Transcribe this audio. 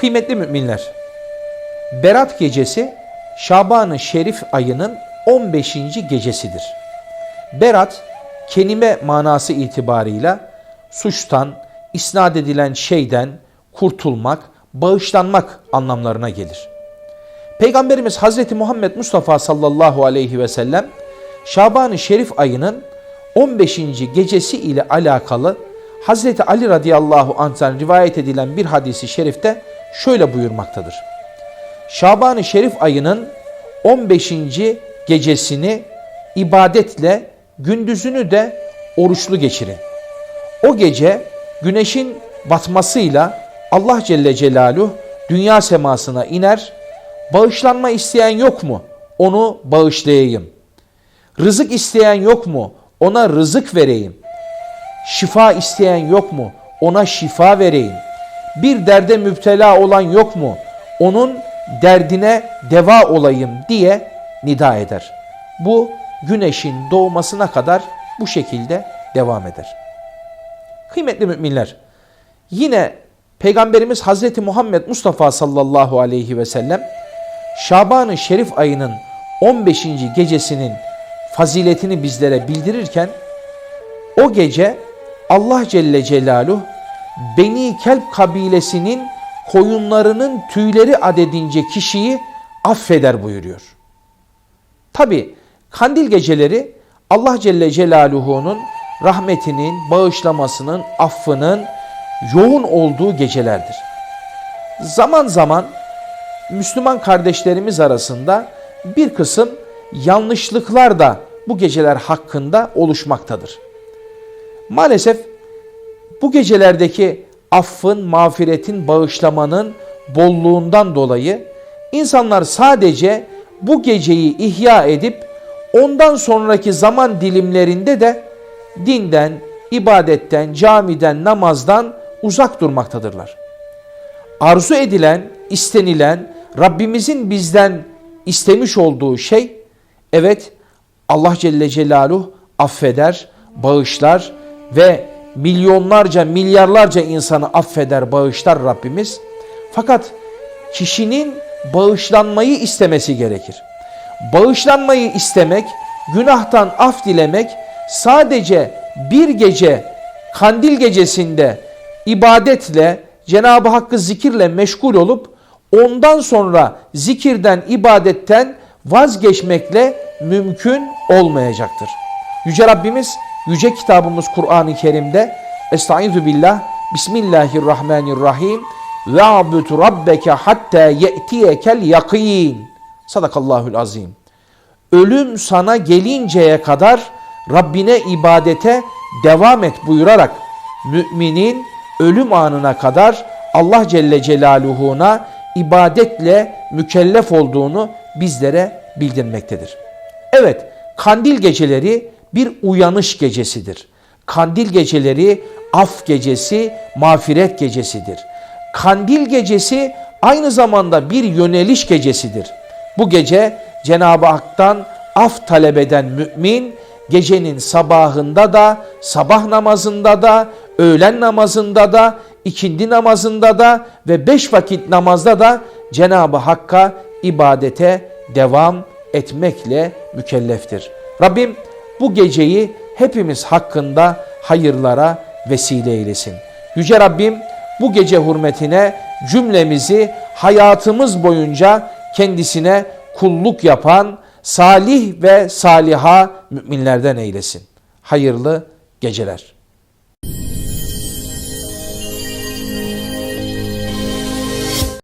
Kıymetli müminler, Berat gecesi Şaban-ı Şerif ayının 15. gecesidir. Berat, kelime manası itibarıyla suçtan, isnat edilen şeyden kurtulmak, bağışlanmak anlamlarına gelir. Peygamberimiz Hazreti Muhammed Mustafa sallallahu aleyhi ve sellem Şaban-ı Şerif ayının 15. gecesi ile alakalı Hazreti Ali radıyallahu anh'tan rivayet edilen bir hadisi şerifte şöyle buyurmaktadır. Şaban-ı Şerif ayının 15. gecesini ibadetle, gündüzünü de oruçlu geçirin. O gece güneşin batmasıyla Allah Celle Celaluhu dünya semasına iner. Bağışlanma isteyen yok mu? Onu bağışlayayım. Rızık isteyen yok mu? Ona rızık vereyim. Şifa isteyen yok mu? Ona şifa vereyim. Bir derde müptela olan yok mu? Onun derdine deva olayım diye nida eder. Bu güneşin doğmasına kadar bu şekilde devam eder. Kıymetli müminler, yine Peygamberimiz Hazreti Muhammed Mustafa sallallahu aleyhi ve sellem Şaban-ı Şerif ayının 15. gecesinin faziletini bizlere bildirirken o gece Allah Celle Celaluhu Beni Kelp kabilesinin koyunlarının tüyleri adedince kişiyi affeder buyuruyor. Tabi kandil geceleri Allah Celle Celaluhu'nun rahmetinin, bağışlamasının, affının yoğun olduğu gecelerdir. Zaman zaman Müslüman kardeşlerimiz arasında bir kısım yanlışlıklar da bu geceler hakkında oluşmaktadır. Maalesef bu gecelerdeki affın, mağfiretin, bağışlamanın bolluğundan dolayı insanlar sadece bu geceyi ihya edip ondan sonraki zaman dilimlerinde de dinden, ibadetten, camiden, namazdan uzak durmaktadırlar. Arzu edilen, istenilen, Rabbimizin bizden istemiş olduğu şey, evet Allah Celle Celaluhu affeder, bağışlar ve milyonlarca, milyarlarca insanı affeder, bağışlar Rabbimiz. Fakat kişinin bağışlanmayı istemesi gerekir. Bağışlanmayı istemek, günahtan af dilemek sadece bir gece kandil gecesinde ibadetle Cenab-ı Hakk'ı zikirle meşgul olup ondan sonra zikirden, ibadetten vazgeçmekle mümkün olmayacaktır. Yüce Rabbimiz yüce kitabımız Kur'an-ı Kerim'de Estaizu billah Bismillahirrahmanirrahim ve abud rabbeke hatta ye'tiyekel yakin. Sadakallahul azim. Ölüm sana gelinceye kadar Rabbine ibadete devam et buyurarak müminin ölüm anına kadar Allah Celle Celaluhu'na ibadetle mükellef olduğunu bizlere bildirmektedir. Evet, kandil geceleri bir uyanış gecesidir. Kandil geceleri af gecesi, mağfiret gecesidir. Kandil gecesi aynı zamanda bir yöneliş gecesidir. Bu gece Cenab-ı Hak'tan af talep eden mümin gecenin sabahında da, sabah namazında da, öğlen namazında da, ikindi namazında da ve beş vakit namazda da Cenab-ı Hakk'a ibadete devam etmekle mükelleftir. Rabbim bu geceyi hepimiz hakkında hayırlara vesile eylesin. Yüce Rabbim bu gece hürmetine cümlemizi hayatımız boyunca kendisine kulluk yapan salih ve saliha müminlerden eylesin. Hayırlı geceler.